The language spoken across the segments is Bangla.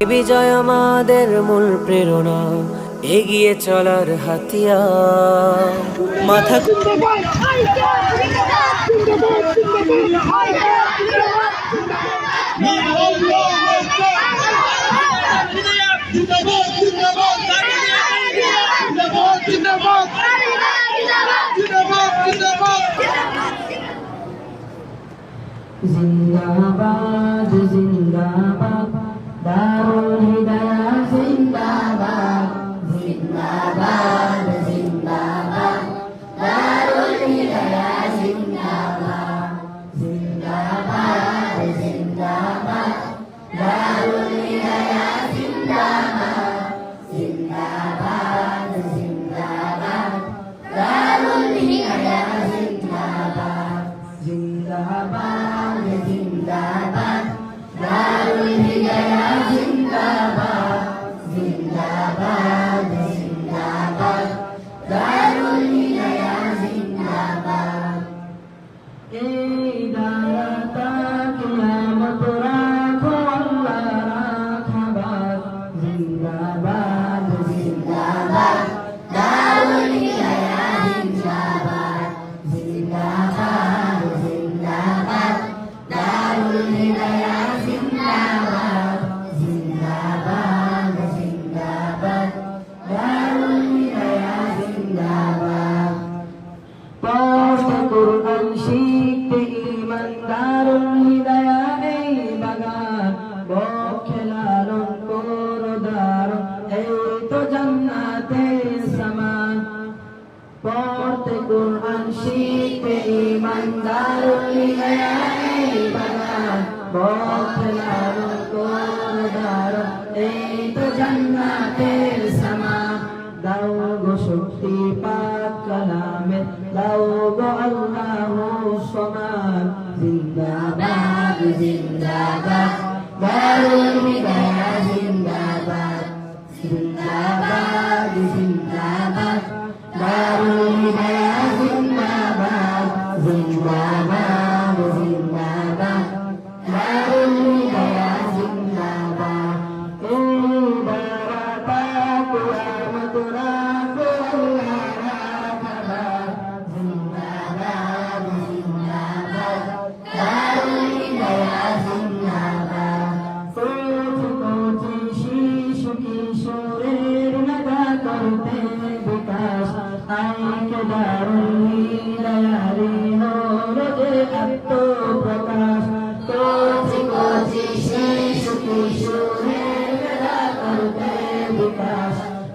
বিজয় আমাদের মূল প্রেরণা এগিয়ে চলার হাতিয়া মাথা জিন্দাবাদ জিন্দাবাদ। Darul Hidayah Zindabad Zindabad Zindabad Darul Hidayah Zindabad Zindabad Zindabad Darul Hidayah Zindabad Zindabad Zindabad Darul Hidayah Zindabad Zindabad. এই দাঁড়াতা জান্নাতে সামা পড়তে কোরআন শিখতে ইমানদার বদলারো করদার এই তো জান্নাতে সামা দাও গো শক্তি পাক কালামে দাও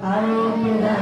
Ayo kita